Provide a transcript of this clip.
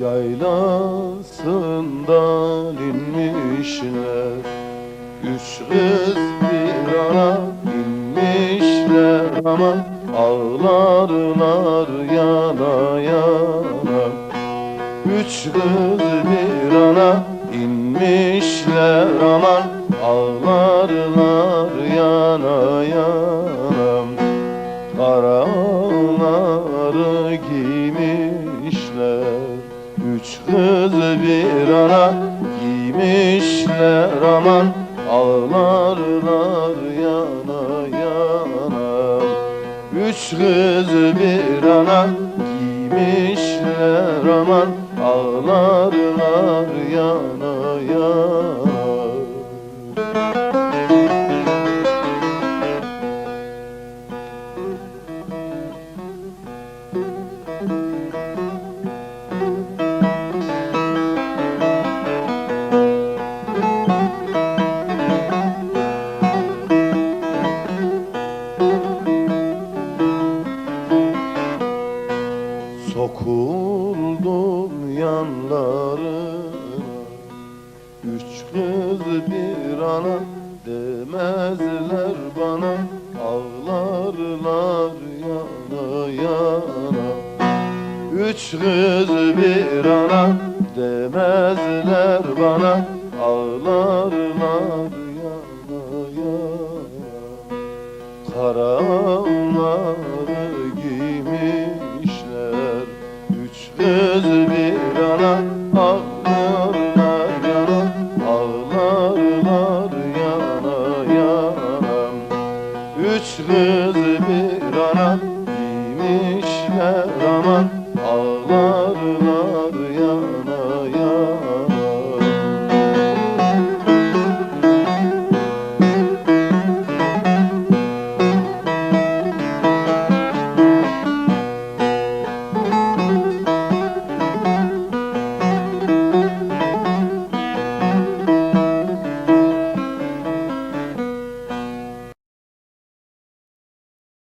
yaylasından inmişler. Üç kız bir ara inmişler. Aman Ağlarlar yana yana. Üç kız bir ana inmişler. Aman Ağlarlar yana yana. Karaları Üç kız bir ana giymişler aman Ağlarlar yana yana. Üç kız bir ana giymişler aman Ağlarlar yana yana Sokuldum yanlarına Üç kız bir ana demezler bana. Ağlarlar yana yana. Üç kız bir ana demezler bana. Ağlarlar yana yana. Karaları kız bir ana Ağlarlar yana Ağlarlar yana yana. Üç kız bir ana Giymişler aman Ağlarlar